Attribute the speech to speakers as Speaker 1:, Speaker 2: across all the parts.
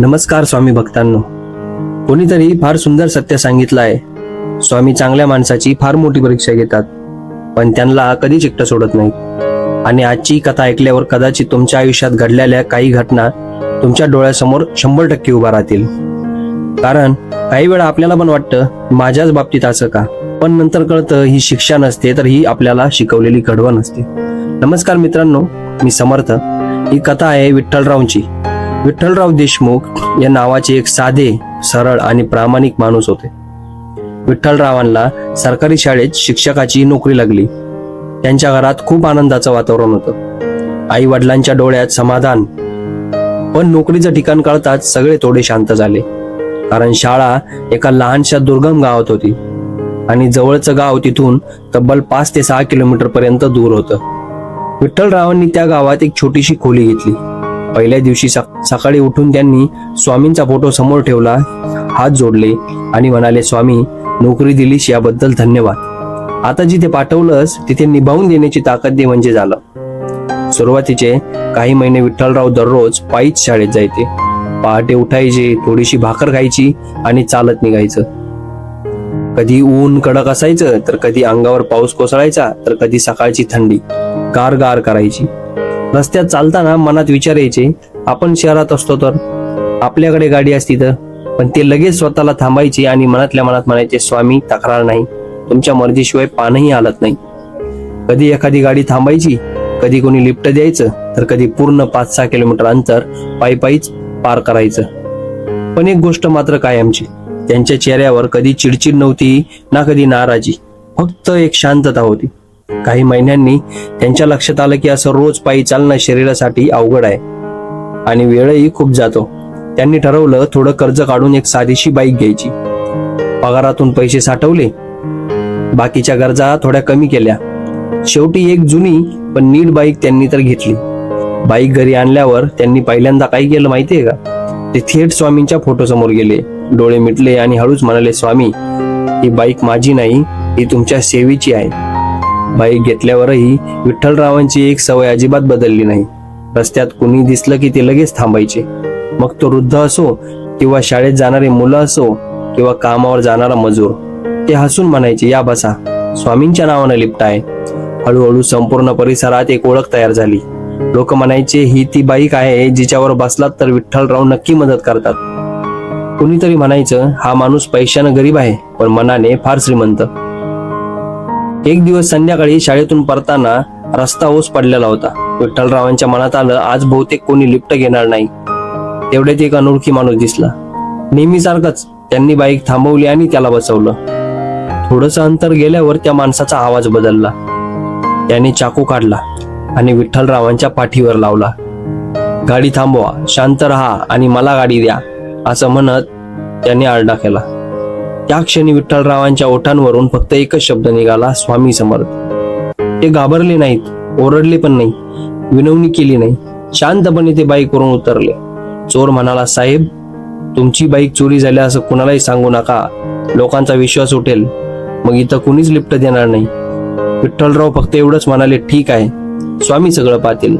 Speaker 1: नमस्कार स्वामी भक्तांनो. कोणीतरी फार सुंदर सत्य सांगितलं आहे. स्वामी चांगल्या माणसाची फार मोठी परीक्षा घेतात. पण त्यांना कधीच एकटं सोडत नाही. आणि आजची कथा ऐकल्यावर कदाचित तुमच्या आयुष्यात घडलेल्या काही घटना तुमच्या डोळ्यासमोर शंभर टक्के उभा राहतील. कारण काही वेळा आपल्याला पण वाटतं माझ्याच बाबतीत असं का? पण नंतर कळतं ही शिक्षा नसते तर ही आपल्याला शिकवलेली घडवण असते. नमस्कार मित्रांनो मी समर्थ. ही कथा आहे विठ्ठलरावची. विठ्ठलराव देशमुख या नावाचे एक साधे सरळ आणि प्रामाणिक माणूस होते. विठ्ठलरावांना सरकारी शाळेत शिक्षकाची नोकरी लागली. त्यांच्या घरात खूप आनंदाचं वातावरण होतं. आई वडिलांच्या डोळ्यात समाधान. पण नोकरीचं ठिकाण कळताच सगळे थोडे शांत झाले. कारण शाळा एका लहानशा दुर्गम गावात होती. आणि जवळचं गाव तिथून तब्बल पाच ते सहा किलोमीटर पर्यंत दूर होतं. विठ्ठलरावांनी त्या गावात एक छोटीशी खोली घेतली. पहिल्या दिवशी सकाळी उठून त्यांनी स्वामींचा फोटो समोर ठेवला हात जोडले आणि म्हणाले स्वामी नोकरी दिलीस याबद्दल धन्यवाद. आता जिथे पाठवलंस तिथे निभावून देण्याची ताकद दे म्हणजे झालं. सुरुवातीचे काही महिने विठ्ठलराव दररोज पायीच शाळेत जायचे. पहाटे उठायचे थोडीशी भाकर खायची आणि चालत निघायचं. कधी ऊन कडक असायचं तर कधी अंगावर पाऊस कोसळायचा तर कधी सकाळची थंडी. गार गार करायची. रस्त्यात चालताना मनात विचार यायचे आपण शहरात असतो तर? आपल्याकडे गाडी असती तर? पण ते लगेच स्वतःला थांबायचे आणि मनातल्या मनात म्हणायचे स्वामी तक्रार नाही. तुमच्या मर्जीशिवाय पानही हालत नाही. कधी एखादी गाडी थांबायची कधी कोणी लिफ्ट द्यायचं तर कधी पूर्ण पाच सहा किलोमीटर अंतर पायी पायीच पार करायचं. पण एक गोष्ट मात्र कायमची त्यांच्या चेहऱ्यावर कधी चिडचिड नव्हती ना कधी नाराजी फक्त एक शांतता होती. काही महिन्यांनी त्यांच्या लक्षात आलं की असं रोज पायी चालणं शरीरासाठी अवघड आहे. आणि वेळही खूप जातो. त्यांनी ठरवलं थोडं कर्ज काढून एक साधीशी बाईक घ्यायची. पगारातून पैसे साठवले. बाकीच्या गरजा थोड्या कमी केल्या. शेवटी एक जुनी पण नीट बाईक त्यांनी तर घेतली. बाईक घरी आणल्यावर त्यांनी पहिल्यांदा काय केलं माहितीये का? ते थेट स्वामींच्या फोटो समोर गेले. डोळे मिटले आणि हळूच म्हणाले स्वामी ही बाईक माझी नाही ही तुमच्या सेवेची आहे. बाईक घेतल्यावरही विठ्ठलरावांची एक सवय अजिबात बदलली नाही. रस्त्यात कुणी दिसलं की ते लगेच थांबायचे. मग तो वृद्ध असो किंवा शाळेत जाणारे मुलं असो किंवा कामावर जाणारा मजूर ते हसून म्हणायचे या बसा स्वामींच्या नावानं लिफ्ट आहे हळूहळू संपूर्ण परिसरात एक ओळख तयार झाली. लोक म्हणायचे ही ती बाईक आहे जिच्यावर बसलात तर विठ्ठलराव नक्की मदत करतात. कुणीतरी म्हणायचं हा माणूस पैशानं गरीब आहे पण मनाने फार श्रीमंत. एक दिवस संध्याकाळी शाळेतून परताना रस्ता ओस पडलेला होता. विठ्ठलरावांच्या मनात आलं आज बहुतेक कोणी लिफ्ट घेणार नाही. तेवढ्यात एक अनोळखी माणूस दिसला. नेहमीसारखंच त्यांनी बाईक थांबवली आणि त्याला बसवलं. थोडस अंतर गेल्यावर त्या माणसाचा आवाज बदलला. त्याने चाकू काढला आणि विठ्ठलरावांच्या पाठीवर लावला. गाडी थांबवा शांत राहा आणि मला गाडी द्या असं म्हणत त्याने आरडा केला. त्या क्षणी विठ्ठलरावांच्या ओठांवरून फक्त एकच शब्द निघाला स्वामी समर्थ. ते घाबरले नाहीत ओरडले पण नाही विनवणी केली नाही. शांतपणे ते बाईकवरून उतरले. चोर म्हणाला साहेब तुमची बाईक चोरी झाली असं कुणालाही सांगू नका. लोकांचा विश्वास उठेल. मग इथं कुणीच लिफ्ट देणार नाही. विठ्ठलराव फक्त एवढंच म्हणाले ठीक आहे. स्वामी सगळं पाहतील.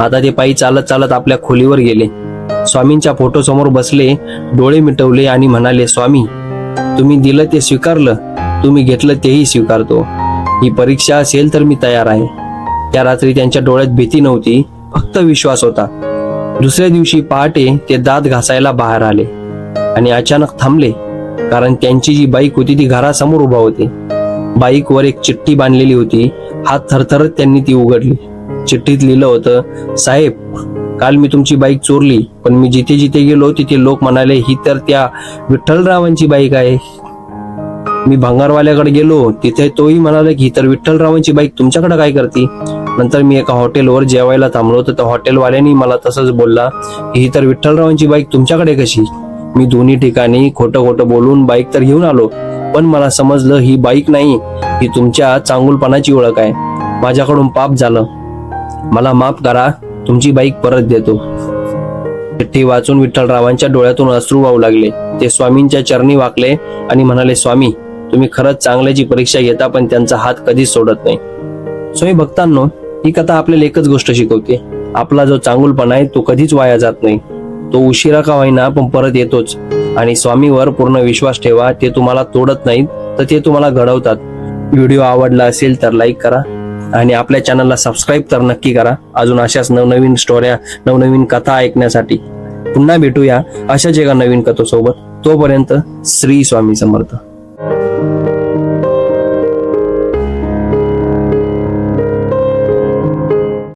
Speaker 1: आता ते पायी चालत चालत आपल्या खोलीवर गेले. स्वामींच्या फोटो समोर बसले डोळे मिटवले आणि म्हणाले स्वामी तुम्ही दिलं ते स्वीकारलं. तुम्ही घेतलं तेही स्वीकारतो. ही परीक्षा असेल तर मी तयार आहे. त्या रात्री त्यांच्या डोळ्यात भीती नव्हती फक्त विश्वास होता. दुसऱ्या दिवशी पहाटे ते दात घासायला बाहेर आले आणि अचानक थांबले कारण त्यांची जी बाईक होती ती घरासमोर उभा होती. बाईकवर एक चिठ्ठी बांधलेली होती. हात थरथरत त्यांनी ती उघडली. चिठ्ठीत लिहिलं होतं साहेब काल मी तुमची बाईक चोरली पण मी जिथे जिथे गेलो तिथे लोक म्हणाले ही तर त्या विठ्ठलरावांची बाईक आहे. मी भंगारवाल्याकडे गेलो तिथे तोही म्हणाला की तर विठ्ठलरावांची बाईक तुमच्याकडे काय करते? नंतर मी एका हॉटेलवर जेवायला थांबलो तर त्या हॉटेलवाल्यानी मला तसंच बोलला की ही तर विठ्ठलरावांची बाईक तुमच्याकडे कशी? मी दोन्ही ठिकाणी खोटं खोटं बोलून बाईक तर घेऊन आलो पण मला समजलं ही बाईक नाही ही तुमच्या चांगुलपणाची ओळख आहे. माझ्याकडून पाप झालं. मला माफ करा तुमची बाईक परत देतो. चिठ्ठी वाचून विठ्ठलरावांच्या डोळ्यातून अश्रू वाहू लागले. ते स्वामींच्या चरणी वाकले आणि म्हणाले स्वामी तुम्ही खरंच चांगल्याची परीक्षा घेता पण त्यांचा हात कधीच सोडत नाही. स्वामी भक्तांनो ही कथा आपल्याला एकच गोष्ट शिकवते. आपला जो चांगुलपणा आहे तो कधीच वाया जात नाही. तो उशिरा का होईना पण परत येतोच. आणि स्वामीवर पूर्ण विश्वास ठेवा ते तुम्हाला तोडत नाहीत तर ते तुम्हाला घडवतात. व्हिडिओ आवडला असेल तर लाईक करा. आणि आपल्या चॅनलला सबस्क्राईब तर नक्की करा. अजून अशाच नवनवीन स्टोऱ्या नवनवीन कथा ऐकण्यासाठी पुन्हा भेटूया अशाच एका नवीन कथेसोबत. तोपर्यंत श्री स्वामी समर्थ.